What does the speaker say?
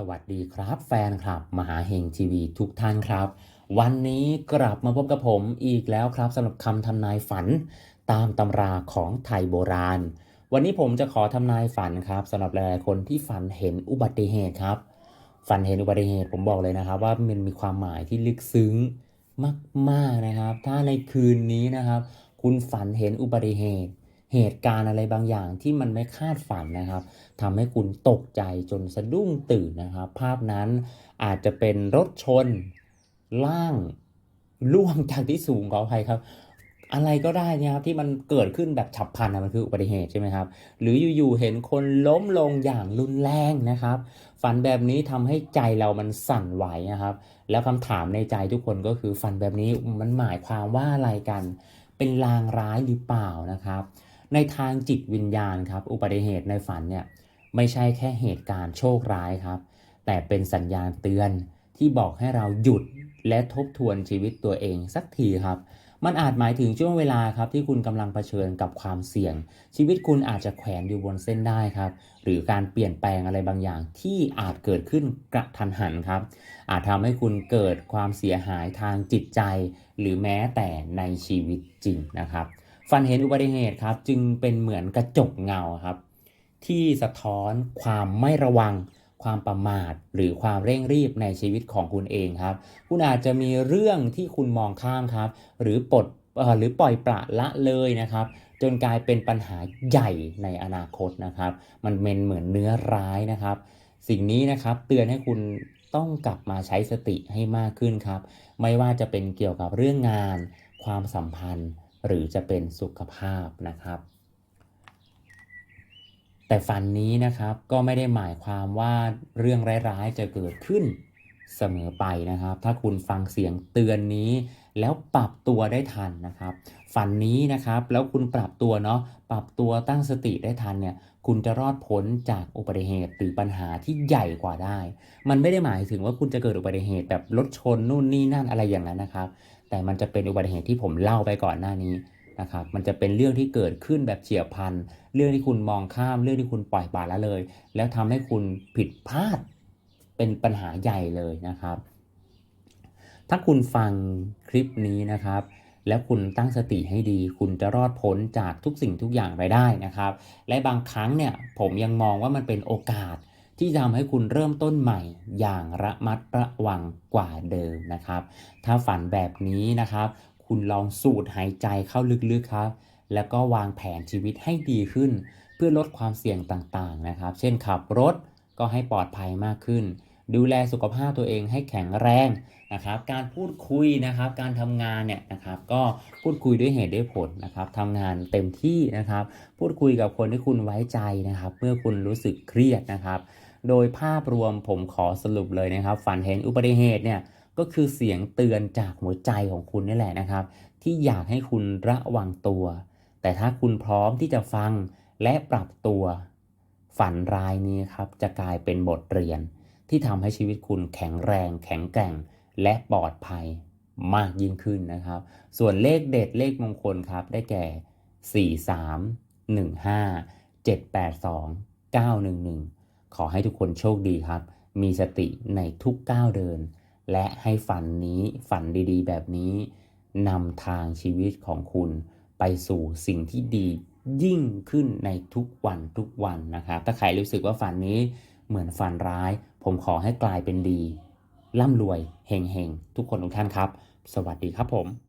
สวัสดีครับแฟนคลับ มหาเฮงทีวีทุกท่านครับ วันนี้กลับมาพบกับผมอีกแล้วครับสำหรับคำทำนายฝัน ตามตำราของไทยโบราณ วันนี้ผมจะขอทำนายฝันครับสำหรับหลายๆคนที่ฝันเห็นอุบัติเหตุครับ ฝันเห็นอุบัติเหตุผมบอกเลยนะครับ ว่ามันมีความหมายที่ลึกซึ้งมากๆนะครับ ถ้าในคืนนี้นะครับ คุณฝันเห็นอุบัติเหตุ เหตุการณ์อะไรบางอย่างที่มันไม่คาดฝันนะครับทำให้คุณตกใจจนสะดุ้งตื่นนะครับ ภาพนั้นอาจจะเป็นรถชนล่างล่วงจากที่สูงขออภัยครับ อะไรก็ได้นะครับที่มันเกิดขึ้นแบบฉับพลันนะมันคืออุบัติเหตุใช่ไหมครับ หรืออยู่ๆเห็นคนล้มลงอย่างรุนแรงนะครับ ฝันแบบนี้ทำให้ใจเรามันสั่นไหวนะครับ แล้วคำถามในใจทุกคนก็คือฝันแบบนี้มันหมายความว่าอะไรกัน เป็นลางร้ายหรือเปล่านะครับ ในทางจิตวิญญาณครับ อุบัติเหตุในฝันเนี่ยไม่ใช่แค่เหตุการณ์โชคร้ายครับ แต่เป็นสัญญาณเตือนที่บอกให้เราหยุดและทบทวนชีวิตตัวเองสักทีครับ มันอาจหมายถึงช่วงเวลาครับที่คุณกำลังเผชิญกับความเสี่ยง ชีวิตคุณอาจจะแขวนอยู่บนเส้นได้ครับ หรือการเปลี่ยนแปลงอะไรบางอย่างที่อาจเกิดขึ้นกระทันหันครับ อาจทำให้คุณเกิดความเสียหายทางจิตใจ หรือแม้แต่ในชีวิตจริงนะครับ ฝันเห็นอุบัติเหตุครับ จึงเป็นเหมือนกระจกเงาครับ ที่สะท้อนความไม่ระวัง ความประมาท หรือความเร่งรีบในชีวิตของคุณเองครับ คุณอาจจะมีเรื่องที่คุณมองข้ามครับ หรือปลดหรือปล่อยปละละเลยนะครับ จนกลายเป็นปัญหาใหญ่ในอนาคตนะครับ มันเป็นเหมือนเนื้อร้ายนะครับ สิ่งนี้นะครับเตือนให้คุณต้องกลับมาใช้สติให้มากขึ้นครับ ไม่ว่าจะเป็นเกี่ยวกับเรื่องงาน ความสัมพันธ์ หรือจะเป็นสุขภาพนะครับ แต่ฝันนี้นะครับก็ไม่ได้หมายความว่าเรื่องร้ายๆจะเกิดขึ้น เสมอไปนะครับ ถ้าคุณฟังเสียงเตือนนี้ แล้วปรับตัวได้ทันนะครับ ฝันนี้นะครับแล้วคุณปรับตัวเนาะปรับตัวตั้งสติได้ทันเนี่ยคุณจะรอดพ้นจากอุบัติเหตุหรือปัญหาที่ใหญ่กว่าได้ มันไม่ได้หมายถึงว่าคุณจะเกิดอุบัติเหตุแบบรถชนนู่นนี่นั่นอะไรอย่างนั้นนะครับ แต่มันจะเป็นอุบัติเหตุที่ผมเล่าไปก่อนหน้านี้นะครับมันจะเป็นเรื่องที่เกิดขึ้นแบบเฉียบพลัน เรื่องที่คุณมองข้าม เรื่องที่คุณปล่อยปละละเลย แล้วทำให้คุณผิดพลาด เป็นปัญหาใหญ่เลยนะครับ ถ้าคุณฟังคลิปนี้นะครับ แล้วคุณตั้งสติให้ดี คุณจะรอดพ้นจากทุกสิ่งทุกอย่างไปได้นะครับ และบางครั้งเนี่ยผมยังมองว่ามันเป็นโอกาสที่จะทำให้คุณเริ่มต้นใหม่อย่างระมัดระวังกว่าเดิมนะครับ ถ้าฝันแบบนี้นะครับ คุณลองสูดหายใจเข้าลึกๆครับ แล้วก็วางแผนชีวิตให้ดีขึ้น เพื่อลดความเสี่ยงต่างๆนะครับ เช่นขับรถก็ให้ปลอดภัยมากขึ้น ดูแลสุขภาพตัวเองให้แข็งแรงนะครับ การพูดคุยนะครับ การทำงานเนี่ยนะครับ ก็พูดคุยด้วยเหตุด้วยผลนะครับทำงานเต็มที่นะครับ พูดคุยกับคนที่คุณไว้ใจนะครับ เมื่อคุณรู้สึกเครียดนะครับ โดยภาพรวมผมขอสรุปเลยนะครับ ฝันเห็นอุบัติเหตุเนี่ยก็คือเสียงเตือนจากหัวใจของคุณนี่แหละนะครับ ที่อยากให้คุณระวังตัว แต่ถ้าคุณพร้อมที่จะฟังและปรับตัว ฝันร้ายนี้ครับจะกลายเป็นบทเรียน ที่ทำให้ชีวิตคุณแข็งแรง แข็งแกร่ง และปลอดภัยมากยิ่งขึ้นนะครับ ส่วนเลขเด็ดเลขมงคลครับ ได้แก่ 4 3 1 5 7 8 2 9 1 1 ขอให้ทุกคนโชคดีครับ มีสติในทุกก้าวเดิน และให้ฝันนี้ฝันดีๆ แบบนี้นำทางชีวิตของคุณไปสู่สิ่งที่ดียิ่งขึ้นในทุกวันทุกวันนะครับ ถ้าใครรู้สึกว่าฝันนี้ เหมือนฝันร้าย ผมขอให้กลายเป็นดี ร่ำรวยเฮงๆ ทุกคนทุกท่านครับ สวัสดีครับผม